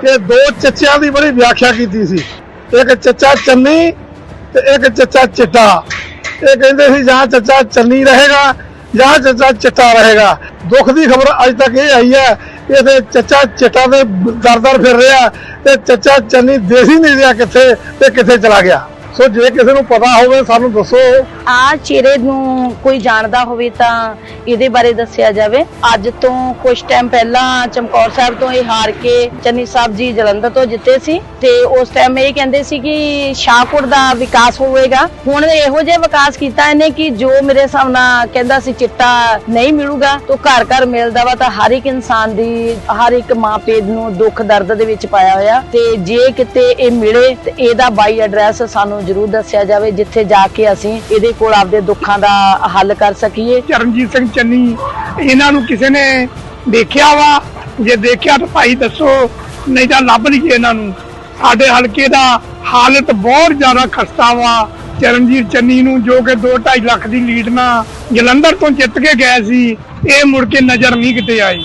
ਕਿ ਦੋ ਚੱਚਿਆਂ ਦੀ ਬੜੀ ਵਿਆਖਿਆ ਕੀਤੀ ਸੀ। ਇੱਕ ਚੱਚਾ ਚੰਨੀ ਤੇ ਇੱਕ ਚੱਚਾ ਚਿੱਟਾ। ਇਹ ਕਹਿੰਦੇ ਸੀ, ਜਾਂ ਚੱਚਾ ਚੰਨੀ ਰਹੇਗਾ, ਜਾਂ ਚੱਚਾ ਚਿੱਟਾ ਰਹੇਗਾ। ਦੁੱਖ ਦੀ ਖਬਰ ਅੱਜ ਤੱਕ ਇਹ ਆਈ ਹੈ, ਕਿ ਇਹਦੇ ਚੱਚਾ ਚਿੱਟਾ ਦੇ ਦਰ ਦਰ ਫਿਰ ਰਿਹਾ, ਤੇ ਚੱਚਾ ਚੰਨੀ ਦੇਸੀ ਨਹੀਂ ਰਿਹਾ ਕਿੱਥੇ ਤੇ ਕਿੱਥੇ ਚਲਾ ਗਿਆ। ਸੋ ਜੇ ਕਿਸੇ ਨੂੰ ਪਤਾ ਹੋਵੇ, ਸਾਨੂੰ ਦੱਸੋ। ਆ ਚਿਹਰੇ ਨੂੰ ਕੋਈ ਜਾਣਦਾ ਹੋਵੇ ਤਾਂ ਇਹਦੇ ਬਾਰੇ ਦੱਸਿਆ ਜਾਵੇ। ਅੱਜ ਤੋਂ ਕੁਝ ਟਾਈਮ ਪਹਿਲਾਂ ਚਮਕੌਰ ਸਾਹਿਬ ਤੋਂ ਇਹ ਹਾਰ ਕੇ ਚੰਨੀ ਸਾਹਿਬ ਜੀ ਜਲੰਧਰ ਤੋਂ ਜਿੱਤੇ ਸੀ ਤੇ ਉਸ ਟਾਈਮ ਇਹ ਕਹਿੰਦੇ ਸੀ ਕਿ ਸ਼ਾਹਪੁਰ ਦਾ ਵਿਕਾਸ ਹੋਵੇਗਾ। ਹੁਣ ਇਹੋ ਜਿਹਾ ਵਿਕਾਸ ਕੀਤਾ ਇਹਨੇ ਕਿ ਜੋ ਮੇਰੇ ਸਾਹਮਣਾ ਕਹਿੰਦਾ ਸੀ ਚਿੱਟਾ ਨਹੀਂ ਮਿਲੂਗਾ, ਤਾਂ ਘਰ ਘਰ ਮਿਲਦਾ ਵਾ ਤਾਂ ਹਰ ਇੱਕ ਇਨਸਾਨ ਦੀ, ਹਰ ਇੱਕ ਮਾਂ ਪੇ ਨੂੰ ਦੁੱਖ ਦਰਦ ਦੇ ਵਿੱਚ ਪਾਇਆ ਹੋਇਆ। ਤੇ ਜੇ ਕਿਤੇ ਇਹ ਮਿਲੇ ਤੇ ਇਹਦਾ ਬਾਈ ਐਡਰੈਸ ਸਾਨੂੰ ਜਰੂਰ ਦੱਸਿਆ ਜਾਵੇ ਜਿੱਥੇ ਜਾ ਕੇ ਅਸੀਂ ਇਹਦੇ ਕੋਲ ਆਪਦੇ ਦੁੱਖਾਂ ਦਾ ਹੱਲ ਕਰ ਸਕੀਏ। ਚਰਨਜੀਤ ਸਿੰਘ ਚੰਨੀ, ਇਹਨਾਂ ਨੂੰ ਕਿਸੇ ਨੇ ਦੇਖਿਆ ਵਾ? ਜੇ ਦੇਖਿਆ ਤਾਂ ਭਾਈ ਦੱਸੋ, ਨਹੀਂ ਤਾਂ ਲੱਭ ਲਈਏ ਇਹਨਾਂ ਨੂੰ। ਸਾਡੇ ਹਲਕੇ ਦਾ ਹਾਲਤ ਬਹੁਤ ਜ਼ਿਆਦਾ ਖਸਤਾ ਵਾ। ਚਰਨਜੀਤ ਚੰਨੀ ਨੂੰ ਜੋ ਕਿ 2.5 ਲੱਖ ਦੀ ਲੀਡ ਨਾਲ ਜਲੰਧਰ ਤੋਂ ਜਿੱਤ ਕੇ ਗਏ ਸੀ, ਇਹ ਮੁੜ ਕੇ ਨਜ਼ਰ ਨਹੀਂ ਕਿਤੇ ਆਈ।